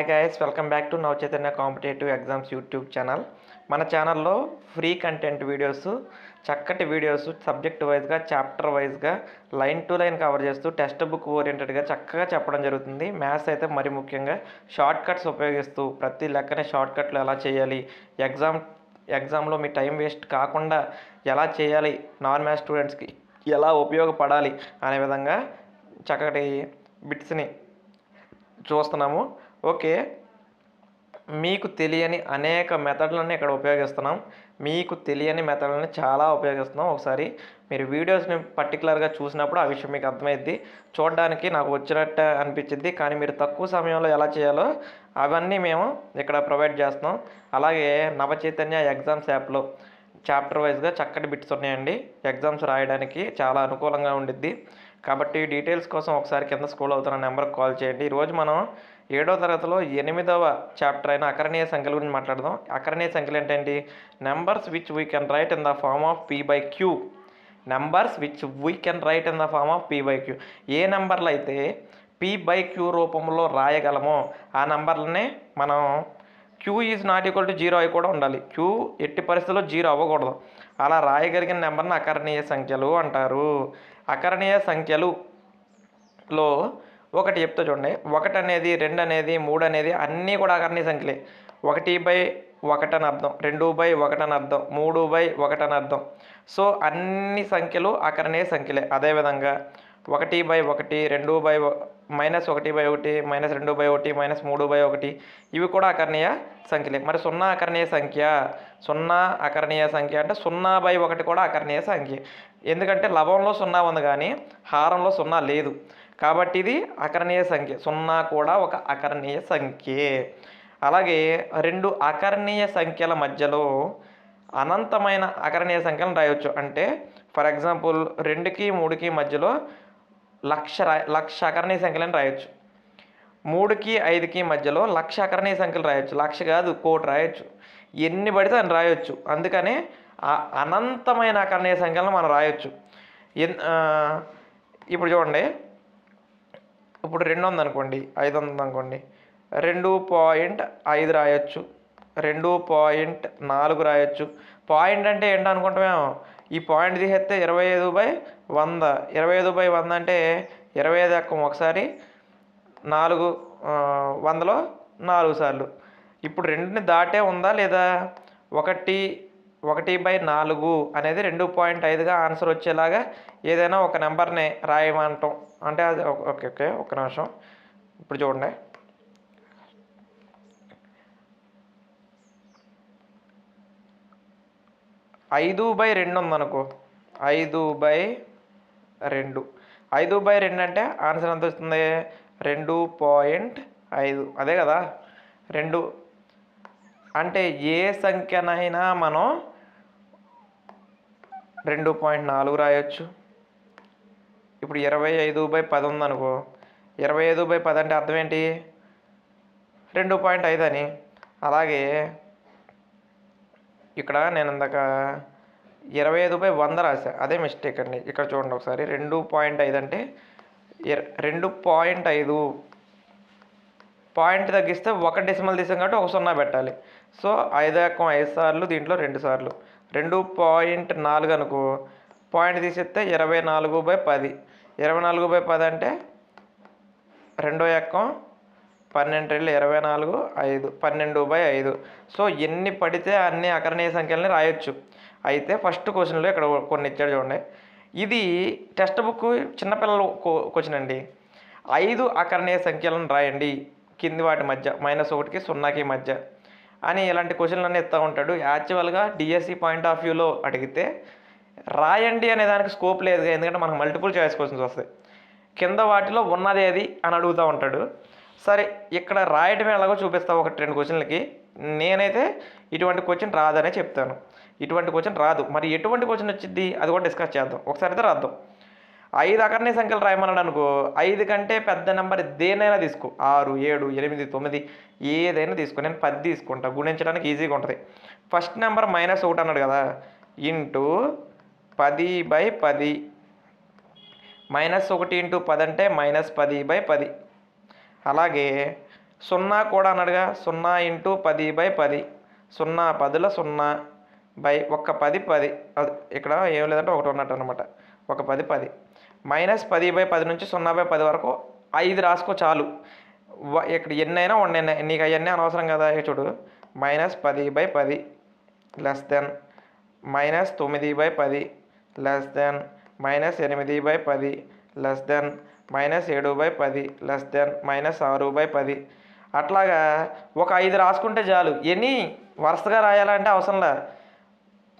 Hi guys welcome back to Nava Chaitanya competitive exams YouTube channel మన ఛానల్లో free content videos చక్కటి videos subject వైజ్గా chapter వైజ్గా line to line cover చేస్తూ text book ఓరియంటెడ్గా చక్కగా చెప్పడం జరుగుతుంది. మ్యాథ్స్ అయితే మరి ముఖ్యంగా షార్ట్ కట్స్ ఉపయోగిస్తూ ప్రతి లెక్కనే షార్ట్ కట్లు ఎలా చేయాలి ఎగ్జామ్ ఎగ్జామ్లో మీ టైం వేస్ట్ కాకుండా ఎలా చేయాలి నాన్ మ్యాథ్స్ స్టూడెంట్స్కి ఎలా ఉపయోగపడాలి అనే విధంగా చక్కటి బిట్స్ని చూస్తున్నాము. ఓకే. మీకు తెలియని అనేక మెథడ్లని ఇక్కడ ఉపయోగిస్తున్నాం. మీకు తెలియని మెథడ్లని చాలా ఉపయోగిస్తున్నాం. ఒకసారి మీరు వీడియోస్ని పర్టికులర్గా చూసినప్పుడు ఆ విషయం మీకు అర్థమైద్ది. చూడడానికి నాకు వచ్చినట్టు అనిపించింది కానీ మీరు తక్కువ సమయంలో ఎలా చేయాలో అవన్నీ మేము ఇక్కడ ప్రొవైడ్ చేస్తున్నాం. అలాగే నవచైతన్య ఎగ్జామ్స్ యాప్లో చాప్టర్ వైజ్గా చక్కటి బిట్స్ ఉన్నాయండి. ఎగ్జామ్స్ రాయడానికి చాలా అనుకూలంగా ఉండిద్ది. కాబట్టి డీటెయిల్స్ కోసం ఒకసారి కింద స్కూల్ అవుతున్న నెంబర్కి కాల్ చేయండి. ఈరోజు మనం ఏడో తరగతిలో ఎనిమిదవ చాప్టర్ అయిన అకరణీయ సంఖ్యల గురించి మాట్లాడదాం. అకరణీయ సంఖ్యలు ఏంటండి? Numbers which we can write in the form of P by Q numbers which we can write in the form of P by Q ఏ నెంబర్లు అయితే పీ బై క్యూ రూపంలో రాయగలమో ఆ నెంబర్లనే మనం Q is not equal to zero అయి కూడా ఉండాలి. Queue ఎట్టి పరిస్థితుల్లో జీరో అవ్వకూడదు. అలా రాయగలిగిన నెంబర్ని అకరణీయ సంఖ్యలు అంటారు. అకరణీయ సంఖ్యలులో ఒకటి చెప్తా చూడండి. ఒకటి అనేది రెండు అనేది మూడు అనేది అన్నీ కూడా అన్ని సంఖ్యలే. ఒకటి బై ఒకటి అని అర్థం. రెండు బై ఒకటి అని అర్థం. మూడు బై ఒకటి అని అర్థం. సో అన్ని సంఖ్యలు అకరణీయ సంఖ్యలే. అదేవిధంగా ఒకటి బై ఒకటి రెండు బై మైనస్ ఒకటి బై ఒకటి మైనస్ రెండు బై ఒకటి మైనస్ మూడు బై ఒకటి ఇవి కూడా అకరణీయ సంఖ్యలే. మరి సున్నా అకరణీయ సంఖ్య సున్నా అకరణీయ సంఖ్య అంటే సున్నా బై ఒకటి కూడా అకరణీయ సంఖ్య. ఎందుకంటే లవంలో సున్నా ఉంది కానీ హారంలో సున్నా లేదు. కాబట్టి ఇది అకరణీయ సంఖ్య. సున్నా కూడా ఒక అకరణీయ సంఖ్యే. అలాగే రెండు అకరణీయ సంఖ్యల మధ్యలో అనంతమైన అకరణీయ సంఖ్యలను రాయవచ్చు అంటే ఫర్ ఎగ్జాంపుల్ రెండుకి మూడుకి మధ్యలో లక్ష రా లక్ష అకరణీయ సంఖ్యలను రాయొచ్చు. మూడుకి ఐదుకి మధ్యలో లక్ష అకరణీయ సంఖ్యలు రాయొచ్చు. లక్ష కాదు కోటి రాయొచ్చు. ఎన్ని పడితే అని రాయొచ్చు. అందుకనే అనంతమైన అకరణీయ సంఖ్యలను మనం రాయొచ్చు. ఎన్ ఇప్పుడు చూడండి. ఇప్పుడు రెండు ఉంది అనుకోండి ఐదు ఉంది అనుకోండి రెండు పాయింట్ ఐదు రాయొచ్చు. రెండు పాయింట్ నాలుగు రాయొచ్చు. పాయింట్ అంటే ఏంటో అనుకుంటామేమో ఈ పాయింట్ తీసేస్తే ఇరవై ఐదు బై వంద. ఇరవై ఐదు బై వంద అంటే ఇరవై ఐదు ఎక్కం ఒకసారి? నాలుగు వందలో నాలుగు సార్లు. ఇప్పుడు రెండుని దాటే ఉందా లేదా? ఒకటి ఒకటి బై నాలుగు అనేది రెండు పాయింట్ ఐదుగా ఆన్సర్ వచ్చేలాగా ఏదైనా ఒక నెంబర్ని రాయమంటాం. అంటే అది ఓకే ఓకే ఒక నిమిషం. ఇప్పుడు చూడండి. ఐదు బై రెండు ఉందనుకో. ఐదు బై రెండు. ఐదు బై రెండు అంటే ఆన్సర్ ఎంత వస్తుంది? రెండు పాయింట్ ఐదు. అదే కదా? రెండు. అంటే ఏ సంఖ్యనైనా మనం రెండు పాయింట్ నాలుగు రాయొచ్చు. ఇప్పుడు ఇరవై ఐదు బై పది ఉందనుకో ఇరవై ఐదు బై పది అంటే అర్థం ఏంటి? రెండు పాయింట్ ఐదు అని. అలాగే ఇక్కడ నేను ఇందాక ఇరవై ఐదు బై వంద రాశా. అదే మిస్టేక్ అండి. ఇక్కడ చూడండి ఒకసారి. రెండు పాయింట్ ఐదు అంటే రెండు పాయింట్ ఐదు. పాయింట్ తగ్గిస్తే ఒక డెసిమల్ తీసాం కాబట్టి ఒక సున్నా పెట్టాలి. సో ఐదు ఎక్కం ఐదు సార్లు దీంట్లో రెండు సార్లు. రెండు పాయింట్ నాలుగు అనుకో. పాయింట్ తీసేస్తే ఇరవై నాలుగు బై పది. ఇరవై నాలుగు బై పది అంటే రెండో ఎక్కం పన్నెండు రెండు ఇరవై నాలుగు ఐదు. పన్నెండు బై ఐదు. సో ఎన్ని పడితే అన్ని అకరణీయ సంఖ్యలని రాయొచ్చు. అయితే ఫస్ట్ క్వశ్చన్లో ఇక్కడ కొన్ని ఇచ్చాడు చూడండి. ఇది టెక్స్ట్ బుక్ చిన్నపిల్లల క్వశ్చన్ అండి. ఐదు అకరణీయ సంఖ్యలను రాయండి. కింది వాటి మధ్య. మైనస్ ఒకటికి సున్నాకి మధ్య. అని ఇలాంటి క్వశ్చన్లన్నీ ఇస్తూ ఉంటాడు. యాక్చువల్గా డిఎస్సి పాయింట్ ఆఫ్ వ్యూలో అడిగితే రాయండి అనే దానికి స్కోప్ లేదు ఎందుకంటే మనకు మల్టిపుల్ చాయిస్ క్వశ్చన్స్ వస్తాయి. కింద వాటిలో ఉన్నది ఏది అని అడుగుతూ ఉంటాడు. సరే ఇక్కడ రాయటమే ఎలాగో చూపిస్తావు ఒకటి రెండు క్వశ్చన్లకి. నేనైతే ఇటువంటి క్వశ్చన్ రాదనే చెప్తాను. ఇటువంటి క్వశ్చన్ రాదు. మరి ఎటువంటి క్వశ్చన్ వచ్చింది అది కూడా డిస్కస్ చేద్దాం. ఒకసారి అయితే రాద్దాం. ఐదు అకర్ణీయ సంఖ్యలు రాయమన్నాడు అనుకో ఐదు కంటే పెద్ద నెంబర్ దేనైనా తీసుకో. ఆరు ఏడు ఎనిమిది తొమ్మిది ఏదైనా తీసుకో. నేను పది తీసుకుంటా. గుణించడానికి ఈజీగా ఉంటుంది. ఫస్ట్ నెంబర్ మైనస్ ఒకటి అన్నాడు కదా. ఇంటూ పది బై పది. మైనస్ ఒకటి ఇంటూ పది అంటే మైనస్ పది బై పది. అలాగే సున్నా కూడా అన్నాడుగా సున్నా ఇంటూ పది బై పది. సున్నా పదుల సున్నా బై ఒక్క పది పది. అది ఇక్కడ ఏం లేదంటే ఒకటి ఉన్నట్టు అనమాట ఒక పది పది. మైనస్ పది బై పది నుంచి సున్నా బై పది వరకు ఐదు రాసుకో చాలు. ఇక్కడ ఇక్కడ ఎన్నైనా ఉండైనా నీకు అవన్నీ అనవసరం కదా చూడు. మైనస్ పది బై పది లెస్ దెన్ మైనస్ తొమ్మిది బై పది లెస్ దెన్ మైనస్ ఎనిమిది బై పది లెస్ దెన్ మైనస్ ఏడు బై పది లెస్ దెన్ మైనస్ ఆరు బై పది. అట్లాగా ఒక ఐదు రాసుకుంటే చాలు. ఎన్ని? వరుసగా రాయాలంటే అవసరంలే.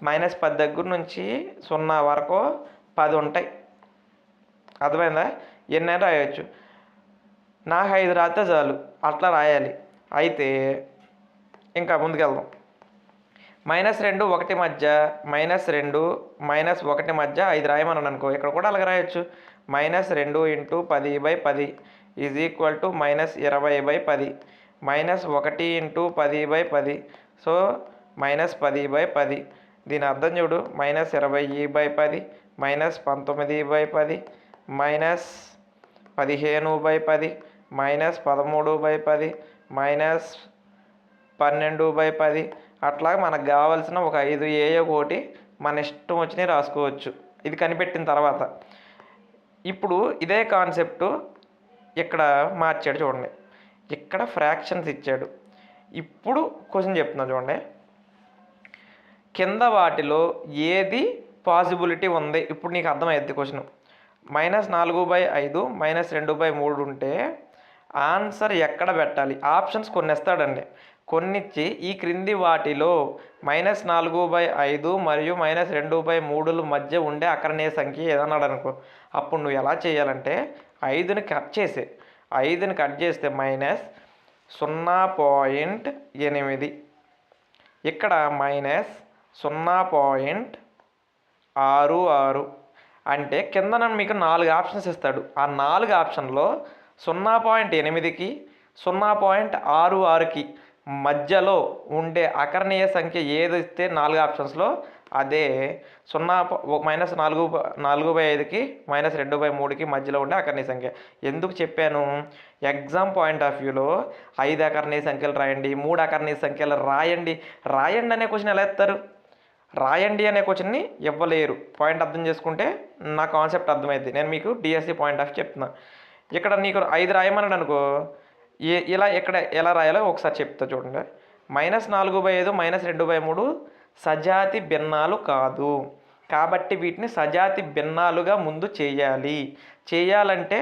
మైనస్ పది దగ్గర నుంచి సున్నా వరకు పది ఉంటాయి. అర్థమైందా? ఎన్నైనా రాయొచ్చు. నాకు ఐదు రాస్తే చాలు. అట్లా రాయాలి. అయితే ఇంకా ముందుకెళ్దాం. మైనస్ రెండు ఒకటి మధ్య మైనస్ రెండు మైనస్ ఒకటి మధ్య ఐదు రాయమన్నాను అనుకో ఇక్కడ కూడా అలాగే రాయొచ్చు. మైనస్ రెండు ఇంటూ పది బై పది ఈజ్ ఈక్వల్ టు మైనస్ ఇరవై బై పది. మైనస్ ఒకటి ఇంటూ పది బై పది. సో మైనస్ పది బై పది. దీని అర్థం చూడు. మైనస్ ఇరవై బై పది మైనస్ పంతొమ్మిది బై పది మైనస్ పదిహేను బై పది మైనస్ పదమూడు బై పది మైనస్ పన్నెండు బై పది. అట్లా మనకు కావాల్సిన ఒక ఐదు ఏయో ఒకటి మన ఇష్టం వచ్చినవి రాసుకోవచ్చు. ఇది కనిపెట్టిన తర్వాత. ఇప్పుడు ఇదే కాన్సెప్టు ఇక్కడ మార్చాడు చూడండి. ఇక్కడ ఫ్రాక్షన్స్ ఇచ్చాడు. ఇప్పుడు క్వశ్చన్ చెప్తున్నా చూడండి. కింద వాటిలో ఏది పాసిబిలిటీ ఉంది? ఇప్పుడు నీకు అర్థమయ్యేది క్వశ్చన్. మైనస్ నాలుగు బై ఐదు మైనస్ రెండు బై మూడు ఉంటే ఆన్సర్ ఎక్కడ పెట్టాలి? ఆప్షన్స్ కొన్ని ఇస్తాడండి కొన్నిచ్చి ఈ క్రింది వాటిలో మైనస్ నాలుగు బై ఐదు మరియు మైనస్ రెండు బై మూడుల మధ్య ఉండే అక్కడనే సంఖ్య ఏదన్నాడు అనుకో అప్పుడు నువ్వు ఎలా చేయాలంటే ఐదుని కట్ చేసే ఐదుని కట్ చేస్తే మైనస్ సున్నా పాయింట్ ఎనిమిది. ఇక్కడ మైనస్ సున్నా పాయింట్ ఆరు ఆరు. అంటే కింద మీకు నాలుగు ఆప్షన్స్ ఇస్తాడు. ఆ నాలుగు ఆప్షన్లో సున్నా పాయింట్ ఎనిమిదికి సున్నా పాయింట్ ఆరు ఆరుకి మధ్యలో ఉండే అకరణీయ సంఖ్య ఏది ఇస్తే నాలుగు ఆప్షన్స్లో అదే సున్నా మైనస్ నాలుగు నాలుగు బై ఐదుకి మైనస్ రెండు బై మూడుకి మధ్యలో ఉండే అకర్ణీయ సంఖ్య. ఎందుకు చెప్పాను? ఎగ్జామ్ పాయింట్ ఆఫ్ వ్యూలో ఐదు అకర్ణీయ సంఖ్యలు రాయండి మూడు అకర్ణీయ సంఖ్యలు రాయండి. రాయండి అనే క్వశ్చన్ ఎలా ఎత్తారు? రాయండి అనే క్వశ్చన్ని ఇవ్వలేరు. పాయింట్ అర్థం చేసుకుంటే నా కాన్సెప్ట్ అర్థమైంది నేను మీకు డిఎస్సి పాయింట్ ఆఫ్ చెప్తున్నా. ఇక్కడ నీకు ఐదు రాయమన్నాడు అనుకో ఏ ఇలా ఇక్కడ ఎలా రాయాలో ఒకసారి చెప్తా చూడండి. మైనస్ నాలుగు బై ఐదు మైనస్ రెండు బై మూడు సజాతి భిన్నాలు కాదు. కాబట్టి వీటిని సజాతి భిన్నాలుగా ముందు చేయాలి. చేయాలంటే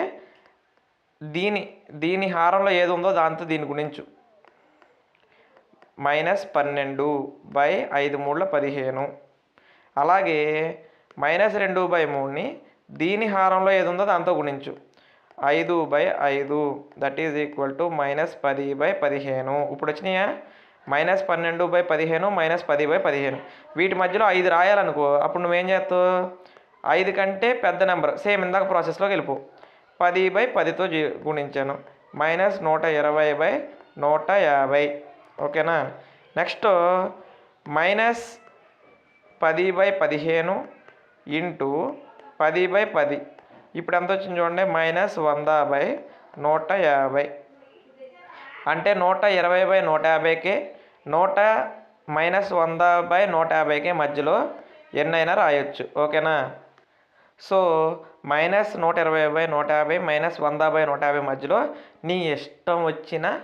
దీని దీని హారంలో ఏది ఉందో దాంతో దీని గుణించు. మైనస్ పన్నెండు బై ఐదు మూడుల పదిహేను. అలాగే మైనస్ రెండు బై మూడుని దీని హారంలో ఏది ఉందో దాంతో గుణించు. ఐదు బై ఐదు that is equal to minus పది బై పదిహేను. ఇప్పుడు వచ్చినాయా? మైనస్ పన్నెండు బై పదిహేను మైనస్ పది బై పదిహేను. వీటి మధ్యలో ఐదు రాయాలనుకో అప్పుడు నువ్వేం చేస్తావు? ఐదు కంటే పెద్ద నెంబర్ సేమ్ ఇందాక ప్రాసెస్లోకి వెళ్ళిపో. పది బై పదితో గుణించాను. మైనస్ నూట ఇరవై బై నూట యాభై. ఓకేనా? నెక్స్ట్ మైనస్ పది బై పదిహేను ఇంటూ పది బై పది. ఇప్పుడు ఎంత వచ్చింది చూడండి? మైనస్ వంద బై నూట యాభై. అంటే నూట ఇరవై బై నూట యాభైకి నూట మైనస్ వంద బై నూట యాభైకి మధ్యలో ఎన్నైనా రాయొచ్చు. ఓకేనా? సో మైనస్ నూట ఇరవై బై నూట యాభై మైనస్ వంద బై నూట యాభై మధ్యలో నీ ఇష్టం వచ్చిన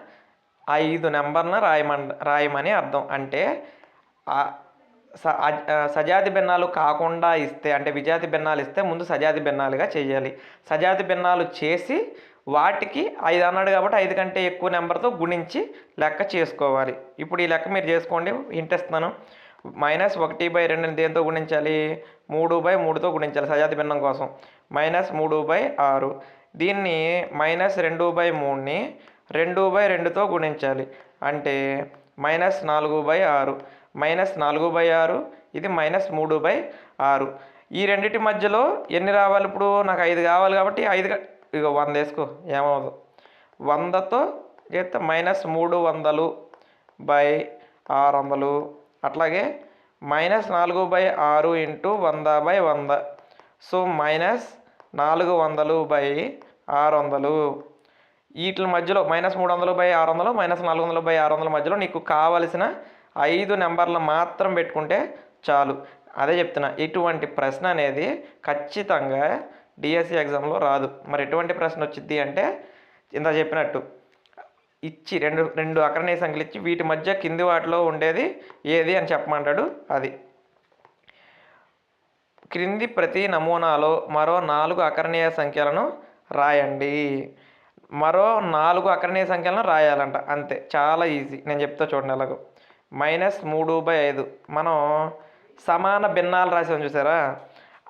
ఐదు నెంబర్న రాయమన్ రాయమని అర్థం. అంటే స- సజాతి భిన్నాలు కాకుండా ఇస్తే అంటే విజాతి భిన్నాలు ఇస్తే ముందు సజాతి భిన్నాలుగా చేయాలి. సజాతి భిన్నాలు చేసి వాటికి ఐదు అన్నాడు కాబట్టి ఐదు కంటే ఎక్కువ నెంబర్తో గుణించి లెక్క చేసుకోవాలి. ఇప్పుడు ఈ లెక్క మీరు చేసుకోండి హింట్ మైనస్ ఒకటి బై రెండుని దేంతో గుణించాలి? మూడు బై మూడుతో గుణించాలి సజాతి భిన్నం కోసం. మైనస్ మూడు బై ఆరు. దీన్ని మైనస్ రెండు బై మూడుని రెండు బై రెండుతో గుణించాలి. అంటే మైనస్ నాలుగు బై ఆరు. మైనస్ నాలుగు బై ఆరు ఇది మైనస్ మూడు బై ఆరు. ఈ రెండిటి మధ్యలో ఎన్ని రావాలి ఇప్పుడు? నాకు ఐదు కావాలి కాబట్టి ఐదు ఇక వంద వేసుకో ఏమవదు వందతో చేస్తే మైనస్ మూడు వందలు బై ఆరు వందలు. అట్లాగే మైనస్ నాలుగు బై ఆరు ఇంటూ వంద బై వంద. సో మైనస్ నాలుగు వందలు బై ఆరు వందలు. వీటి మధ్యలో మైనస్ మూడు వందలు బై ఆరు వందలు మైనస్ నాలుగు వందలు బై ఆరు వందల మధ్యలో నీకు కావలసిన ఐదు నెంబర్లు మాత్రం పెట్టుకుంటే చాలు. అదే చెప్తున్నా ఇటువంటి ప్రశ్న అనేది ఖచ్చితంగా డిఎస్సి ఎగ్జామ్లో రాదు. మరి ఎటువంటి ప్రశ్న వచ్చింది అంటే ఇంత చెప్పినట్టు ఇచ్చి రెండు రెండు అకరణీయ సంఖ్యలు ఇచ్చి వీటి మధ్య కింది వాటిలో ఉండేది ఏది అని చెప్పమంటాడు అది. క్రింది ప్రతి నమూనాలో మరో నాలుగు అకరణీయ సంఖ్యలను రాయండి. మరో నాలుగు అకరణీయ సంఖ్యలను రాయాలంట. అంతే. చాలా ఈజీ. నేను చెప్తా చూడండి ఎలాగో. మైనస్ మూడు బై ఐదు. మనం సమాన భిన్నాలు రాసాం చూసారా?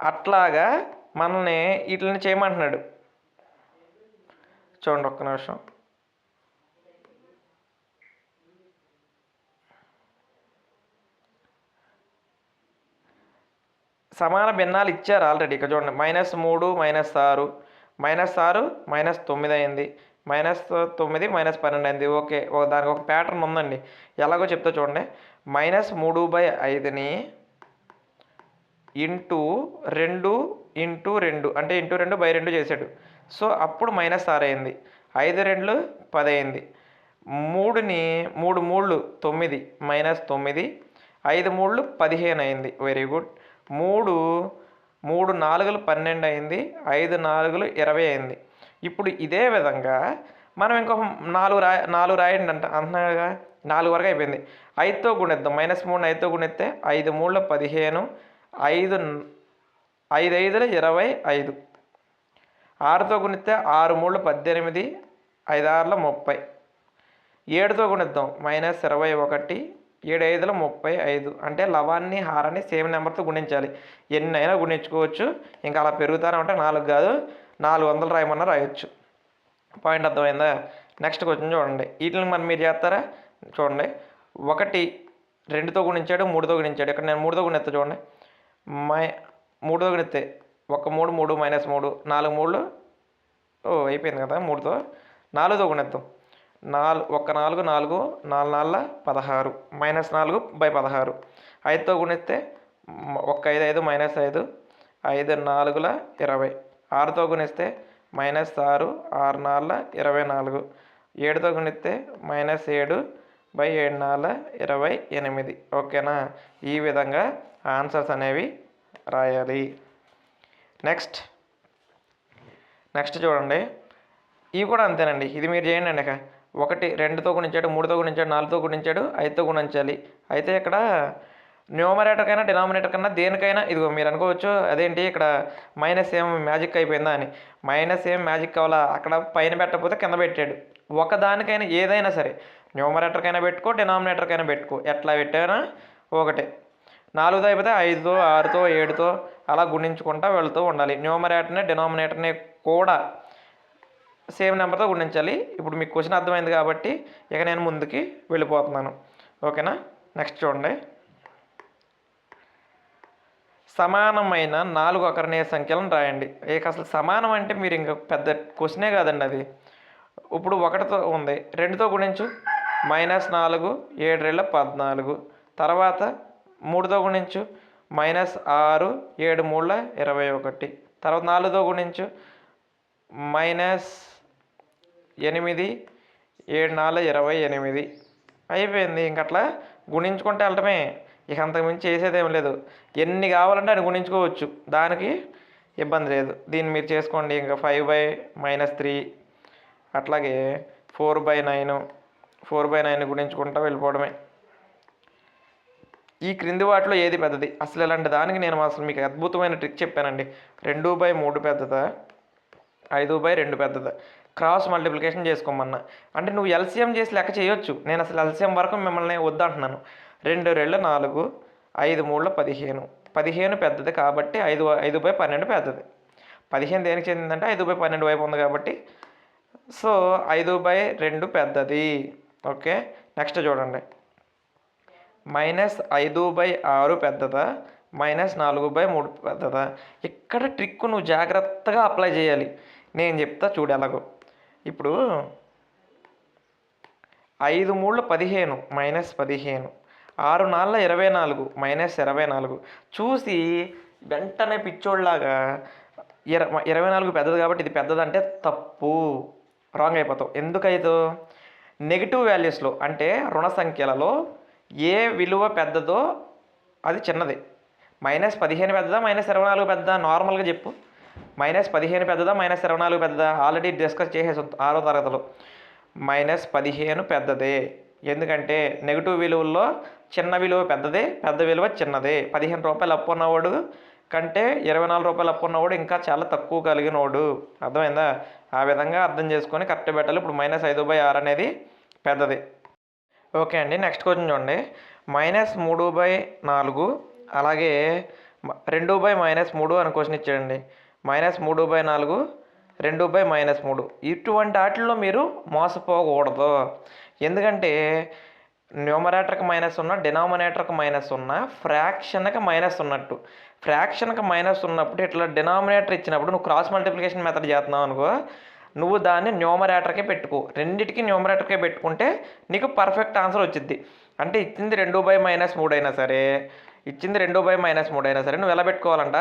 అట్లాగా మనల్ని వీటిని చేయమంటున్నాడు. చూడండి ఒక్క నిమిషం. సమాన భిన్నాలు ఇచ్చారు ఆల్రెడీ. ఇక్కడ చూడండి. మైనస్ మూడు మైనస్ ఆరు మైనస్ ఆరు మైనస్ తొమ్మిది అయింది. మైనస్ తొమ్మిది మైనస్ పన్నెండు అయింది. ఓకే ఓ దానికి ఒక ప్యాటర్న్ ఉందండి. ఎలాగో చెప్తా చూడండి. మైనస్ మూడు బై ఐదుని ఇంటూ రెండు ఇంటూ రెండు అంటే ఇంటూ రెండు బై రెండు చేశాడు. సో అప్పుడు మైనస్ ఆరు అయింది. ఐదు రెండు పది అయింది. మూడుని మూడు మూళ్ళు తొమ్మిది మైనస్ తొమ్మిది. ఐదు మూళ్ళు పదిహేను అయింది. Very good. మూడు మూడు నాలుగులు పన్నెండు అయింది ఐదు నాలుగులు ఇరవై అయింది. ఇప్పుడు ఇదే విధంగా మనం ఇంకొక నాలుగు రాయ నాలుగు రాయండి అంట అంటున్నాడుగా నాలుగు వరకు అయిపోయింది. ఐదుతో గుణిద్దాం మైనస్ మూడు ఐదుతో గుణిస్తే ఐదు మూడుల పదిహేను ఐదు ఐదు ఐదుల ఇరవై ఐదు. ఆరుతో గుణిస్తే ఆరు మూడుల పద్దెనిమిది ఐదు ఆరుల ముప్పై. ఏడుతో గుణిద్దాం మైనస్ ఇరవై ఒకటి ఏడు ఐదుల ముప్పై ఐదు. అంటే లవాన్ని హారాన్ని సేమ్ నెంబర్తో గుణించాలి. ఎన్ని అయినా గుణించుకోవచ్చు. ఇంకా అలా పెరుగుతానే ఉంటే నాలుగు కాదు నాలుగు వందలు రాయమన్నా రాయొచ్చు. పాయింట్ అర్థమైందా? నెక్స్ట్ క్వశ్చన్ చూడండి. వీటిని మనం మీరు చేస్తారా? చూడండి. ఒకటి రెండుతో గుణించాడు మూడుతో గుణించాడు. ఇక్కడ నేను మూడుతో గుణిస్తా చూడండి. మై మూడుతో గుణిస్తే ఒక మూడు మూడు మైనస్ మూడు నాలుగు మూడు. ఓ అయిపోయింది కదా మూడుతో. నాలుగుతో గుణిస్తాం నాలుగు ఒక నాలుగు నాలుగు నాలుగు నాలుగు పదహారు. మైనస్ నాలుగు బై పదహారు. ఐదుతో గుణిస్తే ఒక ఒక్క ఐదు ఐదు మైనస్ ఐదు ఐదు నాలుగుల ఇరవై. ఆరుతో గుణిస్తే మైనస్ ఆరు ఆరు నాలుగు ఇరవై నాలుగు. ఏడుతో గుణిస్తే మైనస్ ఏడు బై ఏడు నాలుగు ఇరవై ఎనిమిది. ఓకేనా? ఈ విధంగా ఆన్సర్స్ అనేవి రాయాలి. నెక్స్ట్ నెక్స్ట్ చూడండి. ఇవి కూడా అంతేనండి. ఇది మీరు చేయండి అండి ఇక ఒకటి రెండుతో గుణించాడు మూడుతో గుణించాడు నాలుగుతో గుణించాడు ఐదుతో గుణించాలి. అయితే ఇక్కడ న్యూమరేటర్ కైనా డినామినేటర్ కన్నా దేనికైనా ఇదిగో మీరు అనుకోవచ్చు అదేంటి ఇక్కడ మైనస్ ఏం మ్యాజిక్ అయిపోయిందా అని. మైనస్ ఏం మ్యాజిక్ కావాలా? అక్కడ పైన పెట్టకపోతే కింద పెట్టాడు. ఒకదానికైనా ఏదైనా సరే న్యూమరేటర్కైనా పెట్టుకో డినామినేటర్కైనా పెట్టుకో. ఎట్లా పెట్టానా? ఒకటే. నాలుగుతో అయిపోతే ఐదుతో ఆరుతో ఏడుతో అలా గుణించుకుంటా వెళ్తూ ఉండాలి. న్యూమరేటర్ని డినామినేటర్ని కూడా సేమ్ నెంబర్తో గుణించాలి. ఇప్పుడు మీకు క్వశ్చన్ అర్థమైంది కాబట్టి ఇక నేను ముందుకి వెళ్ళిపోతున్నాను. ఓకేనా? నెక్స్ట్ చూడండి. సమానమైన నాలుగు అకరణీయ సంఖ్యలను రాయండి. ఇక అసలు సమానం అంటే మీరు ఇంకా పెద్ద క్వశ్చనే కాదండి అది. ఇప్పుడు ఒకటితో ఉంది. రెండుతో గుణించు. మైనస్ నాలుగు ఏడు రెళ్ళ పద్నాలుగు. తర్వాత మూడుతో గుణించు. మైనస్ ఆరు ఏడు మూడుల ఇరవై ఒకటి. తర్వాత నాలుగుతో గుణించు. మైనస్ ఎనిమిది ఏడు నాలుగు ఇరవై ఎనిమిది. అయిపోయింది. ఇంక అట్లా గుణించుకుంటే వెళ్ళటమే. ఇక అంతకుమించి చేసేదేం లేదు. ఎన్ని కావాలంటే అని గుణించుకోవచ్చు. దానికి ఇబ్బంది లేదు. దీన్ని మీరు చేసుకోండి. ఇంకా ఫైవ్ బై మైనస్ త్రీ. అట్లాగే four by nine. Four by nine గుణించుకుంటా వెళ్ళిపోవడమే. ఈ క్రింది వాటిలో ఏది పెద్దది? అసలు ఇలాంటి దానికి నేను అసలు మీకు అద్భుతమైన ట్రిక్ చెప్పానండి. రెండు బై మూడు పెద్దదా? ఐదు బై రెండు పెద్దదా? క్రాస్ మల్టిప్లికేషన్ చేసుకోమన్నా. అంటే నువ్వు ఎల్సిఎం చేసి లెక్క చేయొచ్చు. నేను అసలు ఎల్సిఎం వరకు మిమ్మల్ని వద్దంటున్నాను. రెండు రెండు నాలుగు ఐదు మూడుల పదిహేను. పదిహేను పెద్దది కాబట్టి ఐదు ఐదు బై పన్నెండు పెద్దది. పదిహేను దేనికి చెందిందంటే ఐదు బై పన్నెండు వైపు ఉంది కాబట్టి. సో ఐదు బై రెండు పెద్దది. ఓకే? నెక్స్ట్ చూడండి. మైనస్ ఐదు బై ఆరు పెద్దదా? మైనస్ నాలుగు బై మూడు పెద్దదా? ఇక్కడ ట్రిక్ నువ్వు జాగ్రత్తగా అప్లై చేయాలి. నేను చెప్తా చూడు ఎలాగో. ఇప్పుడు ఐదు మూడు పదిహేను మైనస్ పదిహేను. ఆరు నాళ్ళ ఇరవై నాలుగు మైనస్ ఇరవై నాలుగు. చూసి వెంటనే పిచ్చోళ్ళలాగా ఇర ఇరవై నాలుగు పెద్దది కాబట్టి ఇది పెద్దదంటే తప్పు. రాంగ్ అయిపోతావు. ఎందుకైతే నెగిటివ్ వాల్యూస్లో అంటే రుణ సంఖ్యలలో ఏ విలువ పెద్దదో అది చిన్నది. మైనస్ పదిహేను పెద్దదా మైనస్ ఇరవై నాలుగు పెద్ద నార్మల్గా చెప్పు. మైనస్ పదిహేను పెద్దదా మైనస్ ఇరవై నాలుగు పెద్దదా? ఆల్రెడీ డిస్కస్ చేసేసి ఆరో తరగతిలో. మైనస్ పదిహేను పెద్దదే. ఎందుకంటే నెగిటివ్ విలువల్లో చిన్న విలువ పెద్దదే పెద్ద విలువ చిన్నదే. పదిహేను రూపాయలు అప్పు ఉన్నవాడు కంటే ఇరవై నాలుగు రూపాయలు అప్పు ఉన్నవాడు ఇంకా చాలా తక్కువ కలిగినోడు. అర్థమైందా? ఆ విధంగా అర్థం చేసుకొని కరెక్ట్ పెట్టాలి. ఇప్పుడు మైనస్ ఐదు బై ఆరు అనేది పెద్దది. ఓకే అండి నెక్స్ట్ క్వశ్చన్ చూడండి. మైనస్ మూడు బై నాలుగు అలాగే రెండు బై మైనస్ మూడు అని క్వశ్చన్ ఇచ్చాడండి. మైనస్ మూడు బై నాలుగు రెండు బై మైనస్ మూడు. ఇటువంటి వాటిల్లో మీరు మోసపోకూడదు. ఎందుకంటే న్యూమరేటర్కి మైనస్ ఉన్న డినామినేటర్కి మైనస్ ఉన్న ఫ్రాక్షన్కి మైనస్ ఉన్నట్టు. ఫ్రాక్షన్కి మైనస్ ఉన్నప్పుడు ఇట్లా డినామినేటర్ ఇచ్చినప్పుడు నువ్వు క్రాస్ మల్టిప్లికేషన్ మెథడ్ చేస్తున్నావు అనుకో నువ్వు దాన్ని న్యూమరేటర్కే పెట్టుకో. రెండింటికి న్యూమరేటర్కే పెట్టుకుంటే నీకు పర్ఫెక్ట్ ఆన్సర్ వచ్చింది అంటే ఇచ్చింది రెండు బై మైనస్ మూడు అయినా సరే ఇచ్చింది రెండు బై మైనస్ మూడు అయినా సరే నువ్వు ఎలా పెట్టుకోవాలంట?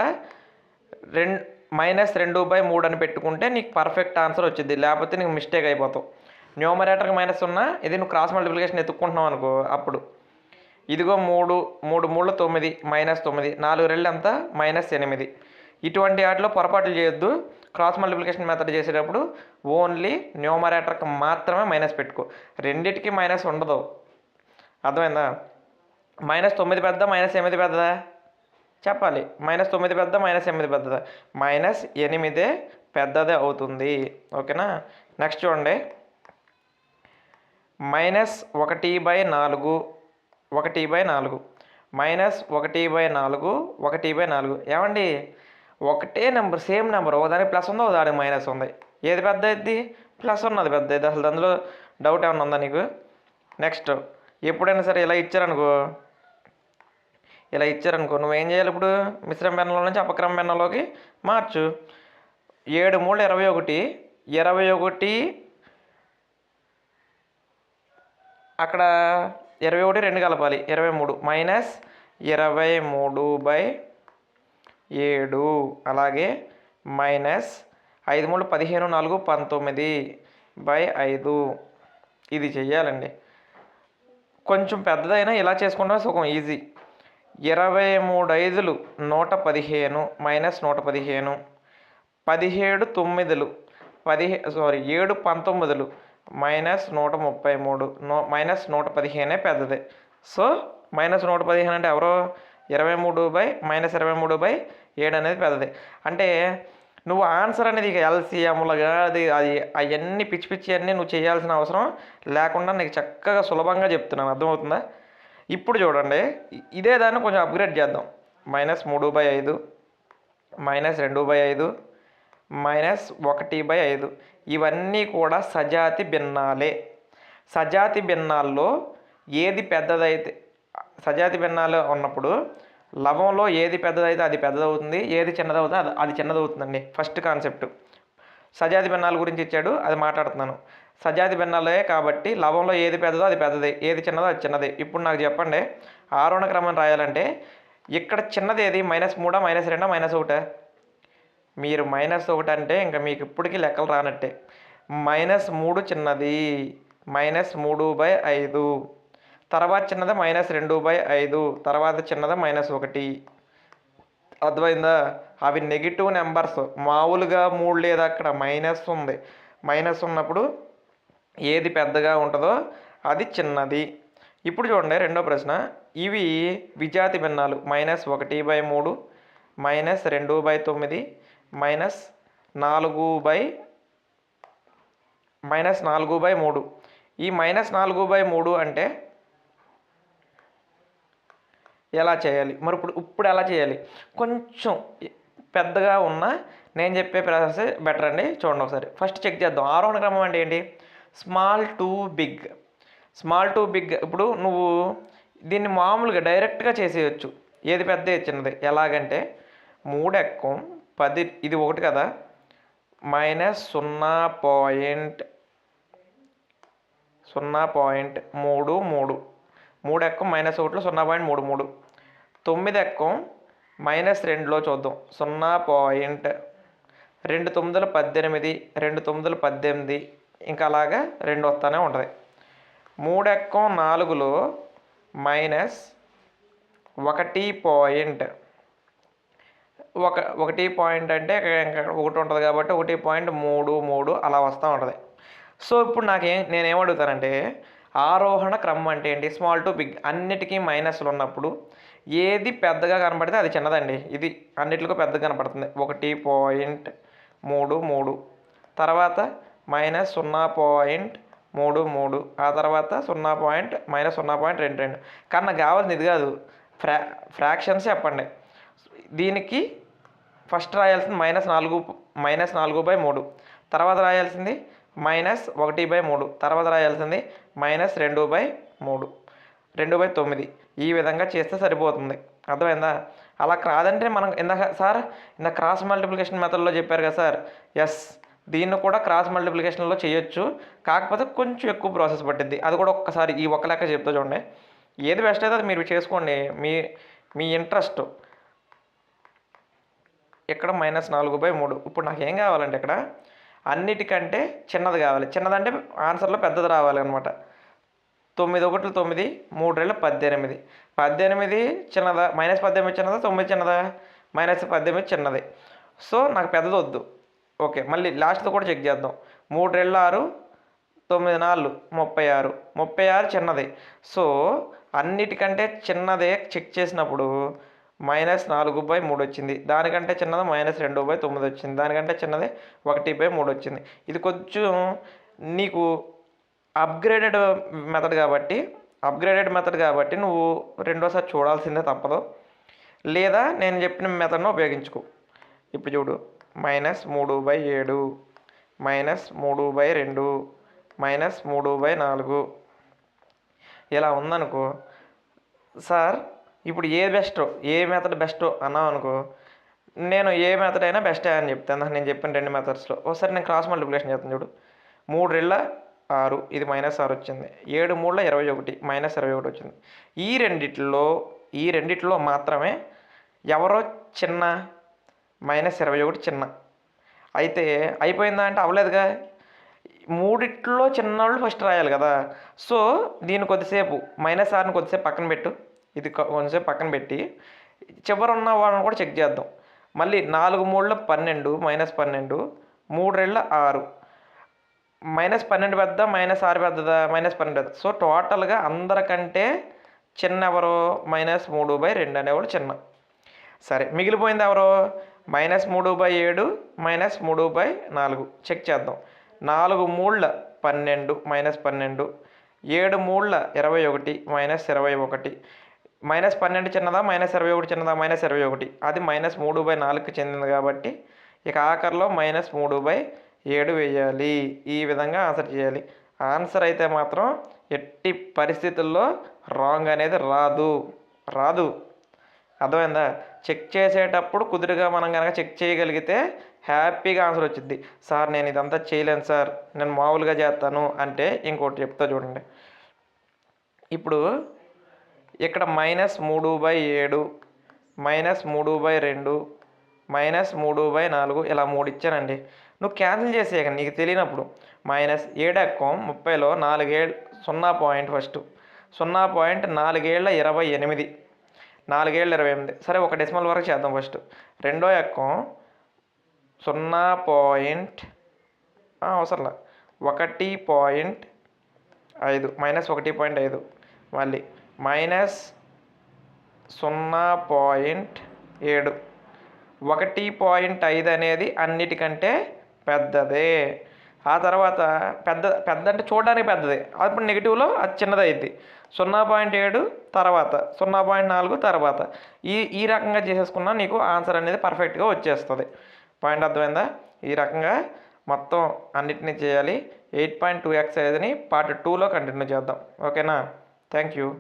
రెండు మైనస్ రెండు బై మూడు అని పెట్టుకుంటే నీకు పర్ఫెక్ట్ ఆన్సర్ వచ్చింది. లేకపోతే నీకు మిస్టేక్ అయిపోతావు. న్యూమరేటర్కి మైనస్ ఉన్నా ఇది నువ్వు క్రాస్ మల్టిప్లికేషన్ ఎత్తుక్కుంటున్నావు అనుకో అప్పుడు. ఇదిగో మూడు మూడు మూడు తొమ్మిది మైనస్ తొమ్మిది నాలుగు రెళ్ళు ఎంత మైనస్ ఎనిమిది. ఇటువంటి వాటిలో పొరపాట్లు చేయొద్దు. క్రాస్ మల్టిప్లికేషన్ మెథడ్ చేసేటప్పుడు ఓన్లీ న్యూమరేటర్కి మాత్రమే మైనస్ పెట్టుకో. రెండిటికి మైనస్ ఉండదు. అర్థమైందా? మైనస్ తొమ్మిది పెద్ద మైనస్ ఎనిమిది పెద్దదా? చెప్పాలి. మైనస్ తొమ్మిది పెద్ద మైనస్ ఎనిమిది పెద్దదా? మైనస్ ఎనిమిదే పెద్దదే అవుతుంది. ఓకేనా? నెక్స్ట్ చూడండి. మైనస్ ఒకటి బై నాలుగు ఒకటి బై నాలుగు. మైనస్ ఒకటి బై నాలుగు ఒకటి బై నాలుగు. ఏమండి? ఒకటే నెంబర్ సేమ్ నెంబర్. ఒకదానికి ప్లస్ ఉందో? ఒకదానికి మైనస్ ఉంది. ఏది పెద్ద అయింది ప్లస్ ఉన్నది పెద్ద అయింది అసలు అందులో డౌట్ ఏమన్నా ఉందా నీకు? నెక్స్ట్. ఎప్పుడైనా సరే ఇలా ఇచ్చారనుకో ఇలా ఇచ్చారనుకో నువ్వేం చేయాలి ఇప్పుడు? మిశ్రమ పెన్నులో నుంచి అపక్రమ పెన్నులోకి మార్చు. ఏడు మూడు ఇరవై ఒకటి ఇరవై ఒకటి అక్కడ ఇరవై ఒకటి రెండు కలపాలి. ఇరవై మూడు మైనస్ ఇరవై మూడు బై ఏడు అలాగే మైనస్ ఐదు మూడు పదిహేను నాలుగు పంతొమ్మిది బై ఐదు. ఇది చెయ్యాలండి కొంచెం పెద్దదైనా ఇలా చేసుకుంటే సుఖం ఈజీ. ఇరవై మూడు ఐదులు నూట పదిహేను మైనస్ నూట పదిహేను. పదిహేడు తొమ్మిదిలు పదిహే సారీ ఏడు పంతొమ్మిదిలు మైనస్ నూట ముప్పై మూడు నో మైనస్ నూట పదిహేనే పెద్దది. సో మైనస్ నూట పదిహేను అంటే ఎవరో? ఇరవై మూడు బై మైనస్ ఇరవై మూడు బై ఏడు అనేది పెద్దది. అంటే నువ్వు ఆన్సర్ అనేది ఇక ఎల్సీఎంలుగా అది అది అవన్నీ పిచ్చి పిచ్చి అన్నీ నువ్వు చేయాల్సిన అవసరం లేకుండా నీకు చక్కగా సులభంగా చెప్తున్నాను. అర్థమవుతుందా? ఇప్పుడు చూడండి ఇదే దాన్ని కొంచెం అప్గ్రేడ్ చేద్దాం. మైనస్ మూడు బై ఐదు మైనస్ రెండు బై ఐదు మైనస్ ఒకటి బై ఐదు. ఇవన్నీ కూడా సజాతి భిన్నాలే. సజాతి భిన్నాల్లో ఏది పెద్దదైతే సజాతి భిన్నాలు ఉన్నప్పుడు లవంలో ఏది పెద్దదైతే అది పెద్దదవుతుంది ఏది చిన్నదవుతుంది అది అది చిన్నదవుతుందండి. ఫస్ట్ కాన్సెప్ట్ సజాతి బెన్నాల గురించి ఇచ్చాడు అది మాట్లాడుతున్నాను. సజాతి బెన్నాలే కాబట్టి లవంలో ఏది పెద్దదో అది పెద్దది ఏది చిన్నదో అది చిన్నది. ఇప్పుడు నాకు చెప్పండి ఆరోహణ క్రమం రాయాలంటే ఇక్కడ చిన్నది ఏది మైనస్ మూడా మైనస్ రెండా మైనస్ ఒకటా? మీరు మైనస్ ఒకటి అంటే ఇంకా మీకు ఇప్పటికీ లెక్కలు రానట్టే. మైనస్ మూడు చిన్నది మైనస్ మూడు బై ఐదు. తర్వాత చిన్నది మైనస్ రెండు బై ఐదు తర్వాత చిన్నది మైనస్ ఒకటి. అర్థమైందా? అవి నెగిటివ్ నెంబర్స్ మామూలుగా మూడు లేదు అక్కడ. మైనస్ ఉంది. మైనస్ ఉన్నప్పుడు ఏది పెద్దగా ఉంటుందో అది చిన్నది. ఇప్పుడు చూడండి రెండో ప్రశ్న. ఇవి విజాతి భిన్నాలు. మైనస్ ఒకటి బై మూడు మైనస్ రెండు బై తొమ్మిది మైనస్ నాలుగు బై మైనస్ నాలుగు బై మూడు. ఈ మైనస్ నాలుగు బై మూడు అంటే ఎలా చేయాలి? మరి ఇప్పుడు ఇప్పుడు ఎలా చేయాలి? కొంచెం పెద్దగా ఉన్న నేను చెప్పే ప్రాసెస్ బెటర్ అండి. చూడండి ఒకసారి. ఫస్ట్ చెక్ చేద్దాం. ఆరోహణ క్రమం అంటే ఏంటి? Small to big. Small to big. ఇప్పుడు నువ్వు దీన్ని మామూలుగా డైరెక్ట్గా చేసేయచ్చు. ఏది పెద్ద చిన్నది. ఎలాగంటే మూడు ఎక్కం పది ఇది ఒకటి కదా? మైనస్ సున్నా పాయింట్ సున్నా పాయింట్ మూడు మూడు. మూడు ఎక్కం మైనస్ ఒకటిలో సున్నా పాయింట్ మూడు మూడు. తొమ్మిది ఎక్కం మైనస్ రెండులో చూద్దాం. సున్నా పాయింట్ రెండు తొమ్మిదిలు పద్దెనిమిది రెండు తొమ్మిదిలు పద్దెనిమిది ఇంకా అలాగా రెండు వస్తూనే ఉంటుంది. మూడు ఎక్కం నాలుగులో మైనస్ ఒకటి పాయింట్ ఒక ఒకటి పాయింట్ అంటే ఇక్కడ ఇంకా ఒకటి ఉంటుంది కాబట్టి ఒకటి పాయింట్ మూడు మూడు అలా వస్తూ ఉంటుంది. సో ఇప్పుడు నాకేం నేనేం అడుగుతానంటే ఆరోహణ క్రమం అంటే ఏంటి? స్మాల్ టు బిగ్ అన్నిటికీ మైనస్లు ఉన్నప్పుడు ఏది పెద్దగా కనపడితే అది చిన్నదండి. ఇది అన్నిటికీ పెద్దగా కనపడుతుంది. ఒకటి పాయింట్ మూడు మూడు. తర్వాత మైనస్ సున్నా పాయింట్ మూడు మూడు. ఆ తర్వాత సున్నా పాయింట్ మైనస్ సున్నా పాయింట్ రెండు రెండు. కానీ నాకు కావాల్సింది ఇది కాదు. ఫ్రా ఫ్రాక్షన్స్ చెప్పండి. దీనికి ఫస్ట్ రాయాల్సింది మైనస్ నాలుగు మైనస్ నాలుగు బై మూడు. తర్వాత రాయాల్సింది మైనస్ ఒకటి బై మూడు. తర్వాత రాయాల్సింది మైనస్ రెండు బై మూడు. రెండు బై తొమ్మిది. ఈ విధంగా చేస్తే సరిపోతుంది. అర్థమైందా? అలా కాదంటే మనం ఇందాక సార్ ఇంత క్రాస్ మల్టిప్లికేషన్ మెథడ్లో చెప్పారు కదా సార్. ఎస్ దీన్ని కూడా క్రాస్ మల్టిప్లికేషన్లో చేయొచ్చు. కాకపోతే కొంచెం ఎక్కువ ప్రాసెస్ పట్టింది అది కూడా ఒక్కసారి ఈ ఒక్క లెక్క చెప్తా చూడండి. ఏది బెస్ట్ అయితే అది మీరు చేసుకోండి. మీ మీ ఇంట్రెస్ట్ ఇక్కడ మైనస్ నాలుగు బై మూడు. ఇప్పుడు నాకు ఏం కావాలంటే ఇక్కడ అన్నిటికంటే చిన్నది కావాలి. చిన్నదంటే ఆన్సర్లో పెద్దది రావాలి అనమాట తొమ్మిది ఒకటి తొమ్మిది మూడు రెండు పద్దెనిమిది. పద్దెనిమిది చిన్నదా? మైనస్ పద్దెనిమిది చిన్నదా? తొమ్మిది చిన్నదా? మైనస్ పద్దెనిమిది చిన్నది. సో నాకు పెద్దది వద్దు ఓకే మళ్ళీ లాస్ట్లో కూడా చెక్ చేద్దాం. మూడు రెండు ఆరు తొమ్మిది నాలుగు ముప్పై ఆరు. ముప్పై ఆరు చిన్నది. సో అన్నిటికంటే చిన్నదే చెక్ చేసినప్పుడు మైనస్ నాలుగు బై మూడు వచ్చింది దానికంటే చిన్నది మైనస్ రెండు బై తొమ్మిది వచ్చింది. దానికంటే చిన్నది ఒకటి బై మూడు వచ్చింది ఇది కొంచెం నీకు అప్గ్రేడెడ్ మెథడ్ కాబట్టి అప్గ్రేడెడ్ మెథడ్ కాబట్టి నువ్వు రెండోసారి చూడాల్సిందే తప్పదు. లేదా నేను చెప్పిన మెథడ్ను ఉపయోగించుకో. ఇప్పుడు చూడు మైనస్ మూడు బై ఏడు మైనస్ మూడు బై రెండు మైనస్ మూడు బై నాలుగు. ఇలా ఉందనుకో సార్ ఇప్పుడు ఏ బెస్ట్ ఏ మెథడ్ బెస్ట్ అన్నావు అనుకో నేను ఏ మెథడ్ అయినా బెస్టే అని చెప్తాను. నేను చెప్పిన రెండు మెథడ్స్లో ఒకసారి నేను క్రాస్ మల్టిప్లికేషన్ చేస్తాను చూడు. మూడు రెళ్ళ ఆరు ఇది మైనస్ ఆరు వచ్చింది. ఏడు మూడుల ఇరవై ఒకటి మైనస్ ఇరవై ఒకటి వచ్చింది. ఈ రెండిట్లో ఈ రెండిట్లో మాత్రమే ఎవరో చిన్న మైనస్ ఇరవై ఒకటి చిన్న. అయితే అయిపోయిందా అంటే అవ్వలేదుగా. మూడిట్లో చిన్నవాళ్ళు ఫస్ట్ రాయాలి కదా. సో దీన్ని కొద్దిసేపు మైనస్ ఆర్ని కొద్దిసేపు పక్కన పెట్టు. ఇది కొంచెంసేపు పక్కన పెట్టి చివరి ఉన్న వాళ్ళని కూడా చెక్ చేద్దాం. మళ్ళీ నాలుగు మూడులో పన్నెండు మైనస్ పన్నెండు మూడు రెళ్ళ ఆరు. మైనస్ పన్నెండు పెద్ద మైనస్ ఆరు పెద్దదా మైనస్ పన్నెండు పెద్ద. సో టోటల్గా అందరికంటే చిన్న ఎవరు మైనస్ మూడు బై రెండు అనేవాడు చిన్న. సరే మిగిలిపోయింది ఎవరు? మైనస్ మూడు బై ఏడు మైనస్ మూడు బై నాలుగు. చెక్ చేద్దాం. నాలుగు మూళ్ళ పన్నెండు మైనస్ పన్నెండు. ఏడు మూళ్ళ ఇరవై ఒకటి మైనస్ ఇరవై ఒకటి. మైనస్ పన్నెండు చిన్నదా మైనస్ ఇరవై ఒకటి చిన్నదా మైనస్ ఇరవై ఒకటి? అది మైనస్ మూడు బై నాలుగుకి చెందింది కాబట్టి ఇక ఆఖరిలో మైనస్ మూడు బై ఏడు వేయాలి ఈ విధంగా ఆన్సర్ చేయాలి. ఆన్సర్ అయితే మాత్రం ఎట్టి పరిస్థితుల్లో రాంగ్ అనేది రాదు. రాదు. అర్థమైందా? చెక్ చేసేటప్పుడు కుదురుగా మనం కనుక చెక్ చేయగలిగితే హ్యాపీగా ఆన్సర్ వచ్చింది సార్ నేను ఇదంతా చేయలేను సార్. నేను మామూలుగా చేస్తాను అంటే ఇంకోటి చెప్తా చూడండి. ఇప్పుడు ఇక్కడ మైనస్ మూడు బై ఏడు మైనస్ మూడు బై రెండు మైనస్ మూడు బై నాలుగు ఇలా మూడు ఇచ్చానండి. నువ్వు క్యాన్సిల్ చేసేయక నీకు తెలియనప్పుడు. మైనస్ ఏడక్కం ముప్పైలో నాలుగేళ్ళు సున్నా పాయింట్ ఫస్ట్. సున్నా పాయింట్ నాలుగేళ్ళ ఇరవై ఎనిమిది. నాలుగేళ్ళ ఇరవై ఎనిమిది. సరే ఒక డెసిమల్ వరకు చేద్దాం ఫస్ట్. రెండో ఎక్కం సున్నా పాయింట్ ఆ, అవసరంలా. ఒకటి పాయింట్ ఐదు. మైనస్ ఒకటి పాయింట్ ఐదు. మళ్ళీ మైనస్ సున్నా పాయింట్ ఏడు. ఒకటి పాయింట్ ఐదు అనేది అన్నిటికంటే పెద్దదే. ఆ తర్వాత పెద్ద పెద్ద అంటే చూడడానికి పెద్దది. అప్పుడు నెగిటివ్లో అది చిన్నదైద్ది. సున్నా పాయింట్ ఏడు తర్వాత సున్నా పాయింట్ నాలుగు తర్వాత. ఈ ఈ రకంగా చేసేసుకున్నా నీకు ఆన్సర్ అనేది పర్ఫెక్ట్గా వచ్చేస్తుంది. పాయింట్ అర్థమైందా? ఈ రకంగా మొత్తం అన్నిటినీ చేయాలి. Eight point two X part టూలో కంటిన్యూ చేద్దాం. ఓకేనా? Thank you.